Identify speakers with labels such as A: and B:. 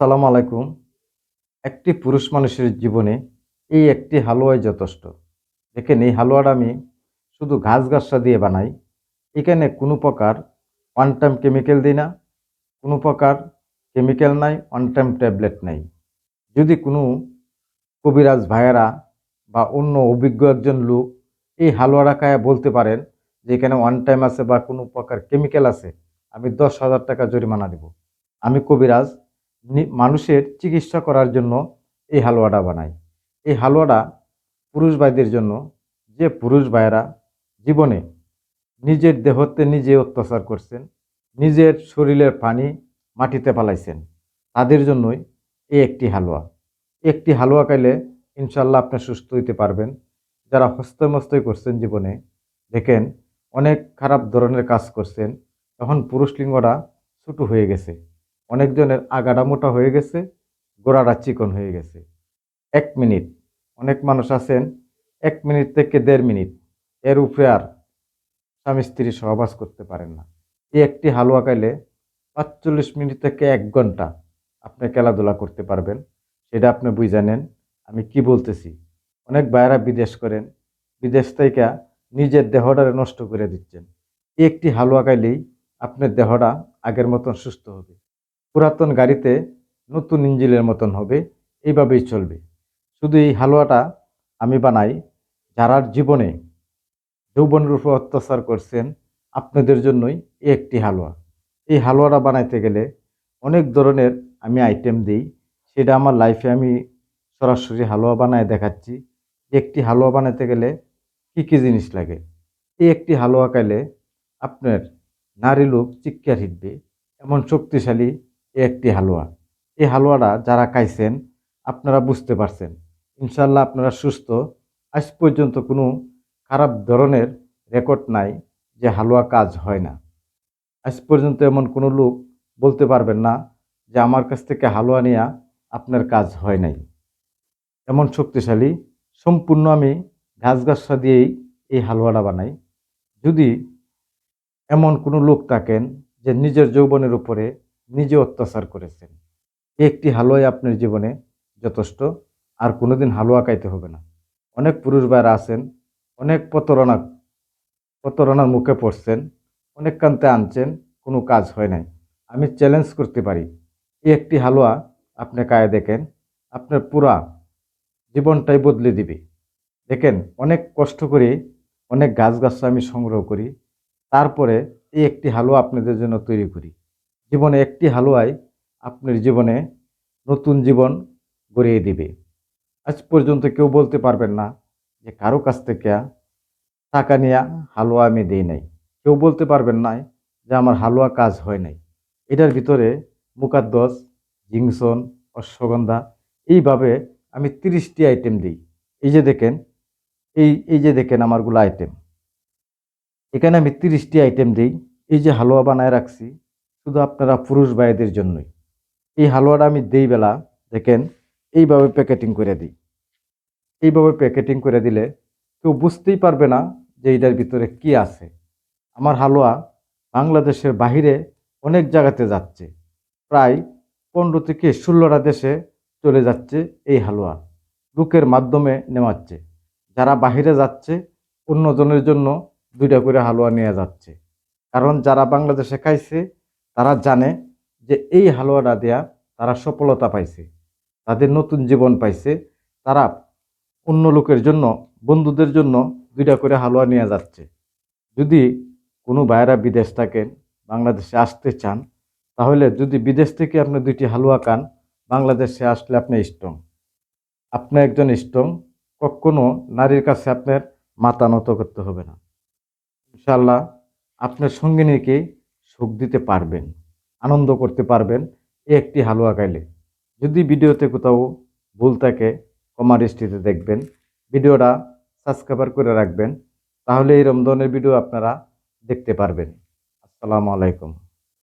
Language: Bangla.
A: আসসালামু আলাইকুম। একটি পুরুষ মানুষের জীবনে এই একটি হালুয়াই যথেষ্ট। দেখেন, এই হালুয়াটা আমি শুধু ঘাস ঘাসা দিয়ে বানাই। এখানে কোনো প্রকার ওয়ান টাইম কেমিক্যাল দিই না। কোনো প্রকার কেমিক্যাল নাই ওয়ান টাইম ট্যাবলেট নাই। যদি কোনো কবিরাজ ভাইয়েরা বা অন্য অভিজ্ঞ একজন লোক এই হালুয়াটা খায় বলতে পারেন যে এখানে ওয়ান টাইম আছে বা কোনো প্রকার কেমিক্যাল আছে, আমি দশ হাজার টাকা জরিমানা দেব। আমি কবিরাজ মানুষের চিকিৎসা করার জন্য এই হালুয়াটা বানাই এই হালুয়াটা পুরুষ ভাইদের জন্য, যে পুরুষ ভাইয়েরা জীবনে নিজের দেহতে নিজে অত্যাচার করছেন, নিজের শরীরের পানি মাটিতে পালাইছেন তাদের জন্যই এই একটি হালুয়া। একটি হালুয়া খাইলে ইনশাল্লাহ আপনি সুস্থ হইতে পারবেন। যারা হস্তমস্তই করছেন জীবনে, দেখেন অনেক খারাপ ধরনের কাজ করছেন, তখন পুরুষ লিঙ্গটা ছোটো হয়ে গেছে। অনেকজনের আগাটা মোটা হয়ে গেছে, গোড়াটা চিকন হয়ে গেছে। এক মিনিট, অনেক মানুষ আছেন, এক মিনিট থেকে দেড় মিনিট। এর উপরে আর স্বামী স্ত্রী সহবাস করতে পারেন না। এই একটি হালুয়া খাইলে পাঁচচল্লিশ মিনিট থেকে এক ঘণ্টা আপনি খেলাধুলা করতে পারবেন, সেটা আপনি বুঝে নেন। আমি কি বলতেছি? অনেক ভাইয়েরা বিদেশ করেন, বিদেশ থেকে নিজের দেহটারে নষ্ট করে দিচ্ছেন। একটি হালুয়া খাইলেই আপনার দেহটা আগের মতন সুস্থ হবে। পুরাতন গাড়িতে নতুন ইঞ্জিনের মতন হবে। এইভাবেই চলবে। শুধু এই হালুয়াটা আমি বানাই, যারার জীবনে যৌবনের উপর অত্যাচার করছেন, আপনাদের জন্যই এই একটি হালুয়া। এই হালুয়াটা বানাইতে গেলে অনেক ধরনের আমি আইটেম দিই। সেটা আমার লাইফে আমি সরাসরি হালুয়া বানায় দেখাচ্ছি। একটি হালুয়া বানাইতে গেলে কী কী জিনিস লাগে? এই একটি হালুয়া খাইলে আপনার নারী লোক চিৎকার হিটবে। এমন শক্তিশালী একটি হালুয়া। এই হালুয়াটা যারা খাইছেন, আপনারা বুঝতে পারছেন। ইনশাল্লাহ আপনারা সুস্থ। আজ পর্যন্ত কোনো খারাপ ধরনের রেকর্ড নাই যে হালুয়া কাজ হয় না। আজ পর্যন্ত এমন কোনো লোক বলতে পারবেন না যে আমার কাছ থেকে হালুয়া নেওয়া আপনার কাজ হয় নাই। এমন শক্তিশালী, সম্পূর্ণ আমি ঘাস ঘাসা দিয়েই এই হালুয়াটা বানাই। যদি এমন কোনো লোক থাকেন যে নিজের যৌবনের উপরে নিজে অত্যাচার করেছেন। একটি হালুয়াই আপনার জীবনে যথেষ্ট, আর কোনোদিন হালুয়া খাইতে হবে না। অনেক পুরুষ ভাইরা আছেন, অনেক প্রতারণা, প্রতারণার মুখে পড়ছেন, অনেক কান্তে আনছেন, কোনো কাজ হয় নাই। আমি চ্যালেঞ্জ করতে পারি এই একটি হালুয়া আপনি কায়ে দেখেন, আপনার পুরা জীবনটাই বদলে দিবে। দেখেন, অনেক কষ্ট করে অনেক গাছ গাছ আমি সংগ্রহ করি, তারপরে এই একটি হালুয়া আপনাদের জন্য তৈরি করি। জীবনে একটি হালুয়াই আপনার জীবনে নতুন জীবন গড়িয়ে দিবে। আজ পর্যন্ত কেউ বলতে পারবেন না যে কারও কাছ থেকে টাকা নিয়ে হালুয়া আমি দিই নাই। কেউ বলতে পারবেন না যে আমার হালুয়া কাজ হয় নাই। এটার ভিতরে মুকাদ্দস, জিংসন, অশ্বগন্ধা, এইভাবে আমি তিরিশটি আইটেম দিই। এই যে দেখেন, এই এই যে দেখেন আমারগুলো আইটেম এখানে আমি তিরিশটি আইটেম দিই। এই যে হালুয়া বানায় রাখছি শুধু আপনারা পুরুষ ভাইদের জন্যই। এই হালুয়াটা আমি দেই বেলা দেখেন, এইভাবে প্যাকেটিং করে দিই। এইভাবে প্যাকেটিং করে দিলে কেউ বুঝতেই পারবে না যে এইটার ভিতরে কি আছে। আমার হালুয়া বাংলাদেশের বাহিরে অনেক জায়গাতে যাচ্ছে। প্রায় পনেরো থেকে ষোলোটা দেশে চলে যাচ্ছে এই হালুয়া। লোকের মাধ্যমে নেওয়াচ্ছে। যারা বাহিরে যাচ্ছে, অন্যজনের জন্য দুইটা করে হালুয়া নিয়ে যাচ্ছে। কারণ যারা বাংলাদেশে খাইছে তারা জানে যে এই হালুয়াটা দেয়া তারা সফলতা পাইছে, তাদের নতুন জীবন পাইছে। তারা অন্য লোকের জন্য, বন্ধুদের জন্য দুইটা করে হালুয়া নিয়ে যাচ্ছে। যদি কোনো ভাইয়েরা বিদেশ থাকেন, বাংলাদেশে আসতে চান, তাহলে যদি বিদেশ থেকে আপনি দুইটি হালুয়া খান, বাংলাদেশে আসলে আপনি স্ট্রং আপনি একজন স্ট্রং কখনো নারীর কাছে আপনার মাথা নত করতে হবে না। ইনশাল্লাহ আপনার সঙ্গিনীকে সুখ দিতে পারবেন, আনন্দ করতে পারবেন এই একটি হালুয়া খাইলে। যদি ভিডিওতে কোথাও ভুল থাকে কমা দৃষ্টিতে দেখবেন। ভিডিওটা সাবস্ক্রাইবার করে রাখবেন, তাহলে এই রমজানের ভিডিও আপনারা দেখতে পারবেন। আসসালামু আলাইকুম।